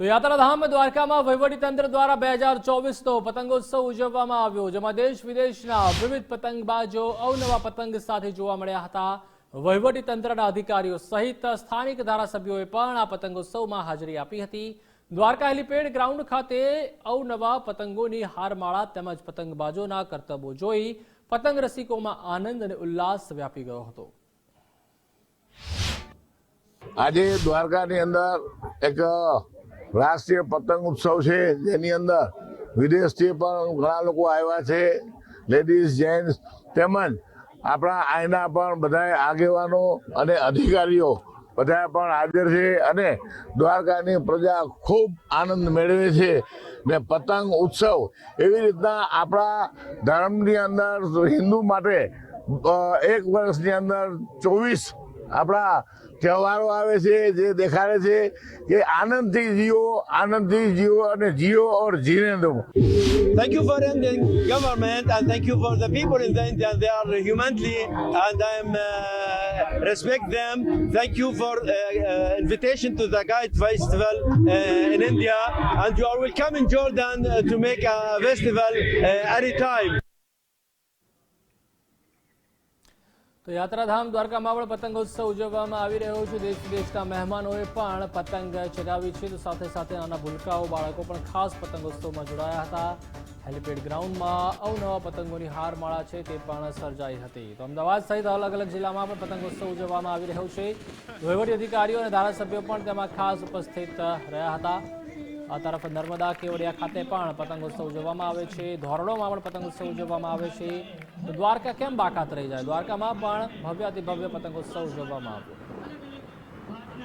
તો યાત્રાધામ દ્વારકામાં વહીવટીતંત્ર દ્વારા બે હજાર ચોવીસનો પતંગોત્સવ ઉજવવામાં આવ્યો, જેમાં દેશ વિદેશના વિવિધ પતંગબાજો, અવનવા પતંગ સાથે જોવા મળ્યા હતા. વહીવટીતંત્રના અધિકારીઓ સહિત સ્થાનિક ધારાસભ્યોએ પણ આ પતંગોત્સવમાં હાજરી આપી હતી. દ્વારકા હેલીપેડ ગ્રાઉન્ડ ખાતે અવનવા પતંગોની હારમાળા તેમજ પતંગબાજોના કરતબો જોઈ પતંગ રસિકોમાં આનંદ અને ઉલ્લાસ વ્યાપી ગયો હતો. આજે દ્વારકાની અંદર એક રાષ્ટ્રીય પતંગ ઉત્સવ છે, જેની અંદર વિદેશથી પણ ઘણા લોકો આવ્યા છે, લેડીઝ, જેન્ટ્સ તેમજ આપણા આઈના પણ બધા આગેવાનો અને અધિકારીઓ બધા પણ હાજર છે અને દ્વારકાની પ્રજા ખૂબ આનંદ મેળવે છે ને પતંગ ઉત્સવ એવી રીતના આપણા ધર્મની અંદર હિન્દુ માટે એક વર્ષની અંદર ચોવીસ આપણા તહેવારો આવે છે જે દેખાડે છે કે આનંદથી જીવો આનંદથી જીવો અને જીવો ઓર જીને દો Thank you for Indian government and thank you for the people in the India. They are humanly and I am uh, respect them. Thank you for uh, uh, invitation to the Guide Festival uh, in India and you are welcome in Jordan uh, to make a festival uh, anytime. તો યાત્રાધામ દ્વારકામાં પણ પતંગોત્સવ ઉજવવામાં આવી રહ્યો છે. દેશ વિદેશના મહેમાનોએ પણ પતંગ ચગાવી છે. તો સાથે સાથે નાના ભૂલકાઓ બાળકો પણ ખાસ પતંગોત્સવમાં જોડાયા હતા. હેલિપેડ ગ્રાઉન્ડમાં અવનવા પતંગોની હારમાળા છે તે પણ સર્જાઈ હતી. તો અમદાવાદ સહિત અલગ અલગ જિલ્લામાં પણ પતંગોત્સવ ઉજવવામાં આવી રહ્યો છે. વહીવટી અધિકારીઓ અને ધારાસભ્યો પણ તેમાં ખાસ ઉપસ્થિત રહ્યા હતા. આ તરફ નર્મદા કેવડિયા ખાતે પણ પતંગોત્સવ ઉજવવામાં આવે છે. ધોરડોમાં પણ પતંગોત્સવ ઉજવવામાં આવે છે. દ્વારકા કેમ બાકાત રહી જાય? દ્વારકામાં પણ ભવ્યાતિ ભવ્ય પતંગોત્સવ ઉજવવામાં આવ્યો.